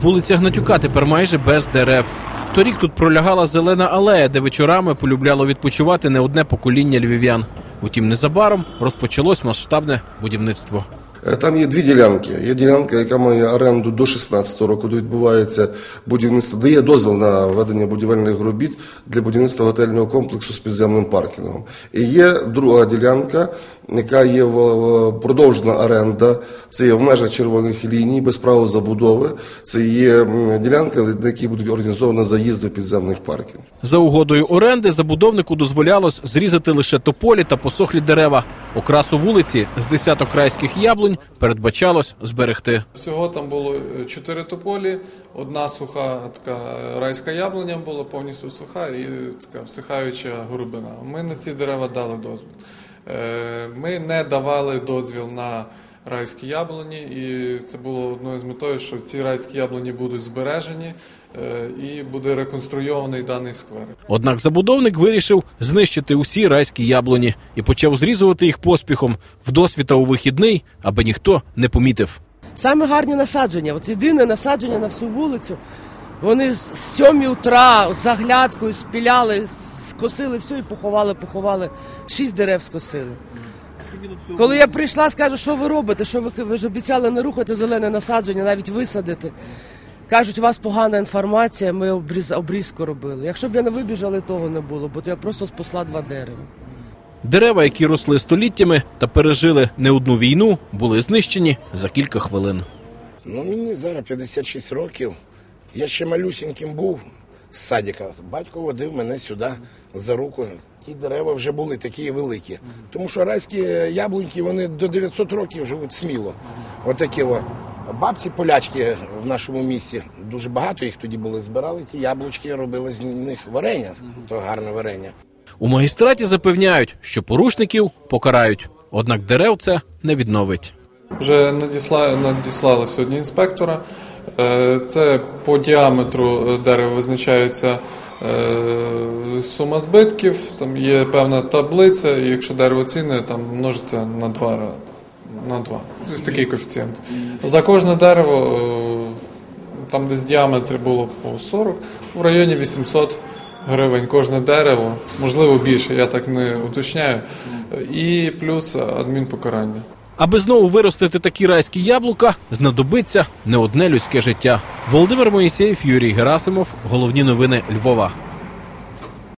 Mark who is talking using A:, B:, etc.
A: Вулиця Гнатюка тепер майже без дерев. Торік тут пролягала зелена алея, де вечорами полюбляло відпочивати не одне покоління львів'ян. Утім, незабаром розпочалось масштабне будівництво.
B: Е, Там є дві ділянки. Є ділянка, яка має оренду до 16 року, де відбувається будівництво, дає дозвіл на ведення будівельних робіт для будівництва готельного комплексу з підземним паркінгом. І є друга ділянка, яка є продовжена оренда. Це є в межах червоних ліній, без права забудови. Це є ділянка, на якій будуть організовані заїзди підземних паркінгів.
A: За угодою оренди забудовнику дозволялось зрізати лише тополі та посохлі дерева. Окрасу вулиці з десяток райських яблунь передбачалось зберегти.
C: Всього там було е, чотири тополі, одна суха така райська яблуня була повністю суха і така всихаюча горбина. Ми на ці дерева дали дозвіл. Е, Ми не давали дозвіл на райські яблуні, і це було одною з метою, що ці райські яблуні будуть збережені е, і буде реконструйований даний сквер.
A: Однак забудовник вирішив знищити усі райські яблуні і почав зрізувати їх поспіхом вдосвіта у вихідний, аби ніхто не помітив.
D: Саме гарні насадження. От єдине насадження на всю вулицю. Вони з 7 утра з заглядкою спіляли, скосили все і поховали, поховали. Шість дерев скосили. Коли я прийшла, скажу, що ви робите? Що ви, ви ж обіцяли не рухати зелене насадження, навіть висадити. Кажуть, у вас погана інформація, ми обріз, обрізку робили. Якщо б я не вибіжала, того не було, бо то я просто спасла два дерева.
A: Дерева, які росли століттями та пережили не одну війну, були знищені за кілька хвилин.
E: Ну, мені зараз 56 років. Я ще малюсіньким був з садика. Батько водив мене сюди за руку. Ті дерева вже були такі великі. Тому що райські яблуньки вони до 900 років живуть сміло. Отакі о. Бабці полячки в нашому місті дуже багато їх тоді були. Збирали ті яблучки, робили з них варення, то гарне варення.
A: У магістраті запевняють, що порушників покарають, однак дерев це не відновить.
C: Вже надісла, надіслали сьогодні інспектора. Е, Це по діаметру е, дерева визначається е, сума збитків, там є певна таблиця, і якщо дерево цінне, там множиться на два. На два. Тобто такий коефіцієнт. За кожне дерево, там десь діаметр було по 40, в районі 800 гривень кожне дерево, можливо більше, я так не уточняю. І плюс адмінпокарання.
A: Аби знову виростити такі райські яблука, знадобиться не одне людське життя. Володимир Моїсеєв, Юрій Герасимов. Головні новини Львова.